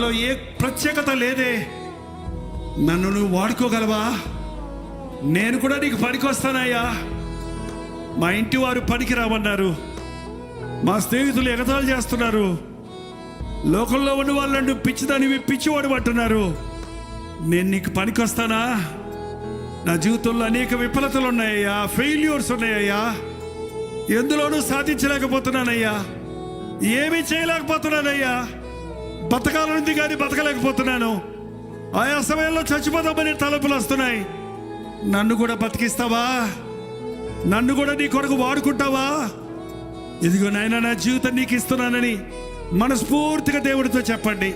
నాలో ఏ ప్రత్యేకత లేదే. నన్ను నువ్వు వాడుకోగలవా? నేను కూడా నీకు పనికొస్తానయ్యా. మా ఇంటి వారు పనికి రామన్నారు. మా స్నేహితులు ఎగతాలు చేస్తున్నారు. లోకంలో ఉన్న వాళ్ళు పిచ్చిదానివి పిచ్చివాడు పట్టున్నారు నేను నీకు పనికొస్తానా? నా జీవితంలో అనేక విఫలతలు ఉన్నాయ్యా. ఫెయిల్యూర్స్ ఉన్నాయ్యా. ఎందులోనూ సాధించలేకపోతున్నానయ్యా. ఏమీ చేయలేకపోతున్నానయ్యా. బతకాలనుంది కానీ బతకలేకపోతున్నాను. ఆయా సమయంలో చచ్చిపోదామని తలుపులు వస్తున్నాయి. నన్ను కూడా బతికిస్తావా? నన్ను కూడా నీ కొరకు వాడుకుంటావా? ఇదిగో నాయన నా జీవితం నీకు ఇస్తున్నానని మనస్ఫూర్తిగా దేవుడితో చెప్పండి.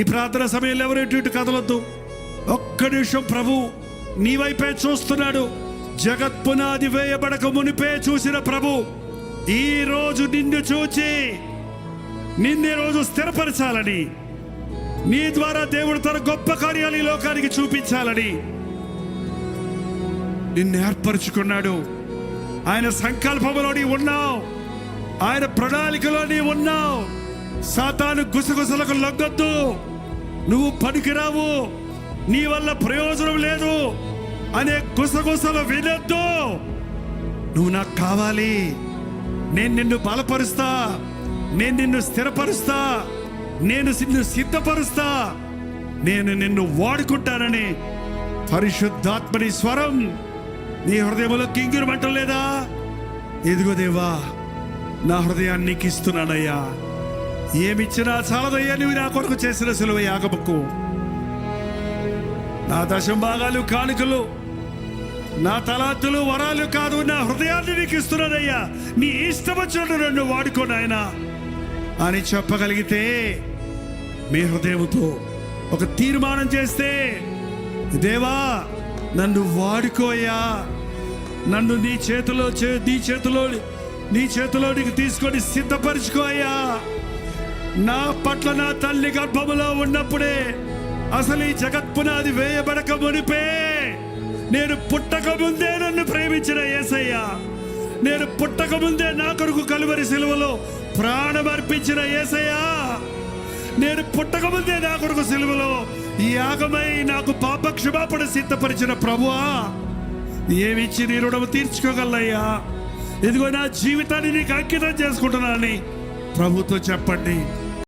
ఈ ప్రార్థన సమయంలో ఎవరు ఇటు ఇటు కదలొద్దు. ఒక్క నిమిషం ప్రభు నీ వైపే చూస్తున్నాడు. జగత్ పునాది వేయబడక మునిపే చూసిన ప్రభు ఈ రోజు నిన్ను చూచి నిన్నే రోజు స్థిరపరచాలని. నీ ద్వారా దేవుడు తన గొప్ప కార్యాలు ఈ లోకానికి చూపించాలని. నిన్ను ఏర్పరచుకున్నాడు. ఆయన సంకల్పంలో నీ ఉన్నావు. ఆయన ప్రణాళికలో నీ ఉన్నావు. సాతాను గుసగుసలకు లొగ్గొద్దు నువ్వు పనికిరావు. నీ వల్ల ప్రయోజనం లేదు. అనే గుసగుసలు వినొద్దు. నువ్వు నాకు కావాలి. నేను నిన్ను బలపరుస్తా. నేను నిన్ను స్థిరపరుస్తా. నేను నిన్ను సిద్ధపరుస్తా. నేను నిన్ను వాడుకుంటానని పరిశుద్ధాత్మని స్వరం. నీ హృదయంలో కింగిరమంటం లేదా? ఎదుగో దేవా నా హృదయాన్ని నీకు ఇస్తున్నానయ్యా. ఏమిచ్చినా చాలదయ్యా నువ్వు నా కొరకు చేసిన సులువ యాగముకు. నా దశం భాగాలు కానుకలు నా తలాంతులు వరాలు కాదు నా హృదయాన్ని నీకు ఇస్తున్నానయ్యా. నీ ఇష్టం వచ్చినట్టు నన్ను వాడుకోనాయనా అని చెప్పగలిగితే మీ హృదయంతో ఒక తీర్మానం చేస్తే దేవా నన్ను వాడుకోయా నన్ను నీ చేతిలో చే- నీ చేతిలో నీ చేతిలోనికి తీసుకొని సిద్ధపరచుకోయా నా పట్ల నా తల్లి గర్భములో ఉన్నప్పుడే అసలు ఈ జగత్పునాది వేయబడక మునిపే. నేను పుట్టక ముందే నన్ను ప్రేమించిన ఏసయ్యా. నేను పుట్టక ముందే నా కొరకు కలువరి సెలవులో ప్రాణమర్పించిన అర్పించిన నేను పుట్టకముందే నా కొడుకు సిలువలో ఈ యాగమై నాకు పాప క్షమాపణ సిద్ధపరిచిన ప్రభువా ఏమిచ్చి నీ రుణము తీర్చుకోగలయ్యా ఇదిగో నా జీవితాన్ని నీకు అంకితం చేసుకుంటున్నానని ప్రభుతో చెప్పండి.